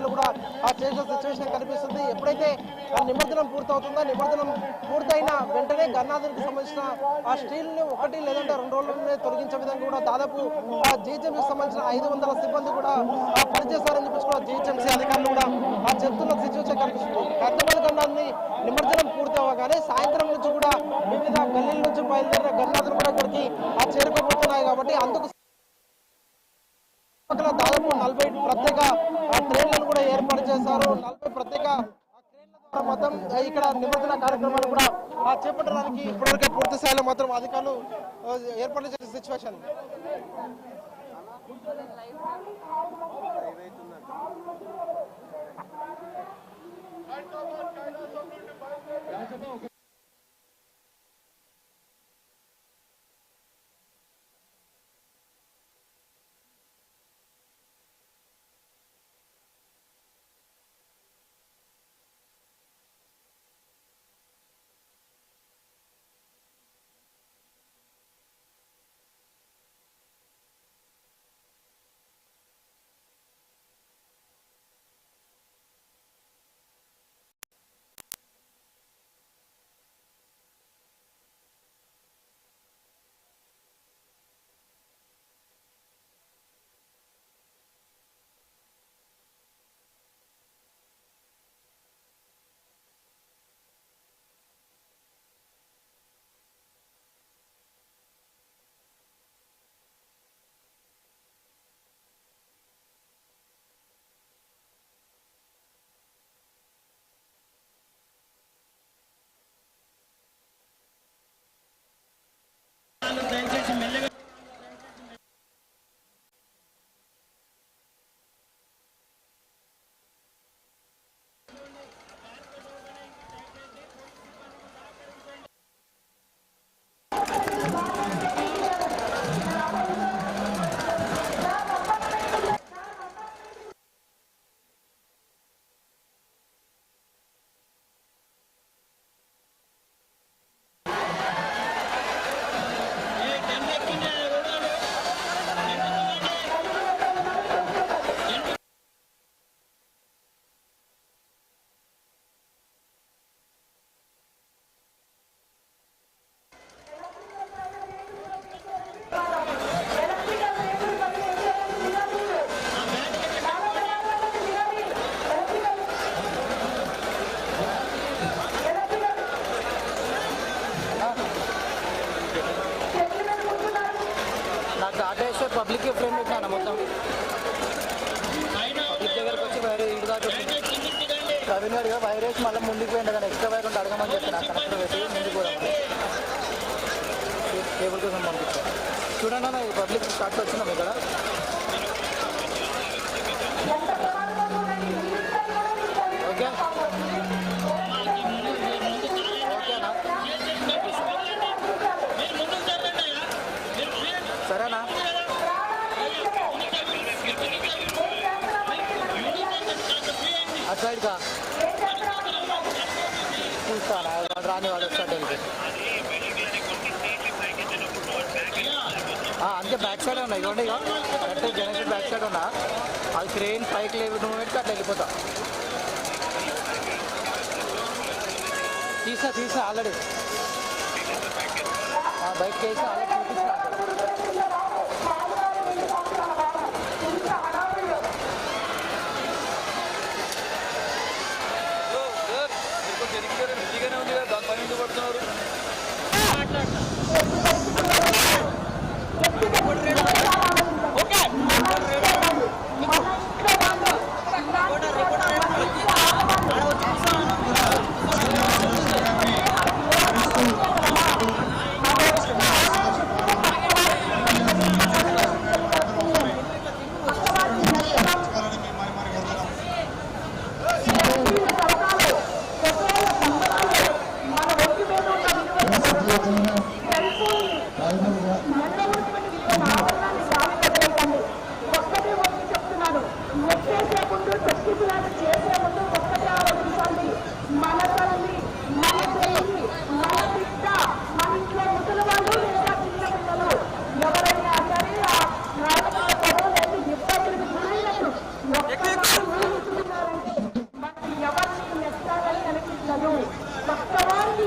అధికారులు కూడా ఆ చేసిన సిచ్యువేషన్ కనిపిస్తుంది. ఎప్పుడైతే ఆ నిమజ్జనం పూర్తవుతుందో నిమజ్జనం పూర్తయిన వెంటనే గన్నాథునికి సంబంధించిన ఆ స్టీల్ని ఒకటి లేదంటే రెండు రోజుల్లోనే తొలగించే విధంగా కూడా దాదాపు ఆ జిహెచ్ఎంసీకి సంబంధించిన ఐదు వందల సిబ్బంది కూడా పనిచేస్తారని చెప్పేసి కూడా జీహెచ్ఎంసీ అధికారులు కూడా ఆ చెప్తున్న సిచ్యువేషన్ కనిపిస్తుంది. పెద్దపల్లి గన్నాథ్ని నిమజ్జనం పూర్తి అవ్వగానే సాయంత్రం నుంచి కూడా వివిధ గల్లీల నుంచి బయలుదేరిన గన్నాథులు కూడా ఇక్కడికి ఆ చేరుకోబోతున్నాయి కాబట్టి అందుకు పక్కన దాదాపు నలభై ప్రత్యేక ట్రైన్లను కూడా ఏర్పాటు చేశారు. నలభై ప్రత్యేక మొత్తం ఇక్కడ నిమజ్జన కార్యక్రమాలు కూడా చేపట్టడానికి ఇప్పటివరకే పూర్తి స్థాయిలో మాత్రం అధికారులు ఏర్పాటు చేసిన సిచ్యువేషన్ నాకు ఆటో వేస్తే పబ్లిక్ ఫ్రేమ్ పెట్టినా మొత్తం. పబ్లిక్ దగ్గరకు వచ్చి వైర్ ఇంటి దాకా వచ్చింది. ప్రవీణ్ గారు వైర్ వేసి మళ్ళీ ముందుకు పోయింది కానీ ఎక్స్ట్రా వైర్ ఉంటే అడగమని చెప్పిన. కనెక్టర్ పెట్టి ముందుకు పోదాం కేబుల్ కోసం పంపించాను చూడండి ఈ పబ్లిక్ స్టార్ట్ వచ్చినాం ఇక్కడ అటు సైడ్కా చూస్తాను? వాడు రాని వాడు వస్తాడు అంతే బ్యాక్ సైడ్ ఉన్నాయి ఇవ్వండి ఇక కరెక్ట్ జనరేషన్ బ్యాక్ సైడ్ ఉన్నా. అది క్రెయిన్ పైకి లేవు మూమెంట్కి అట్లా వెళ్ళిపోతా. తీసా తీసా ఆల్రెడీ బయటకి వేసి ఆల్రెడీ చూపించిన. ముందు సృష్టించినాడు చేసే ముందు ఒక్కటే ఆలోచించండి. మన తల్లి ఇంట్లో ముసలి వాళ్ళు లేదా చిన్న ఎవరైనా సరే ఇబ్బందులకు గురైనట్టు అనిపించదు పక్కవారికి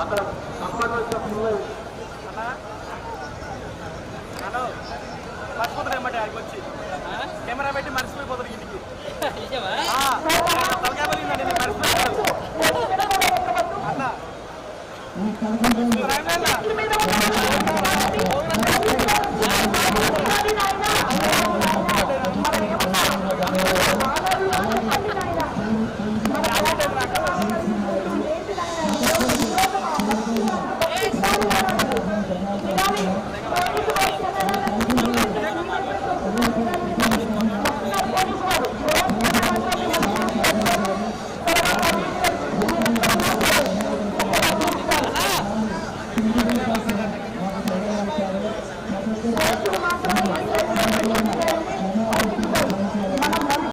అక్కడ అక్కడ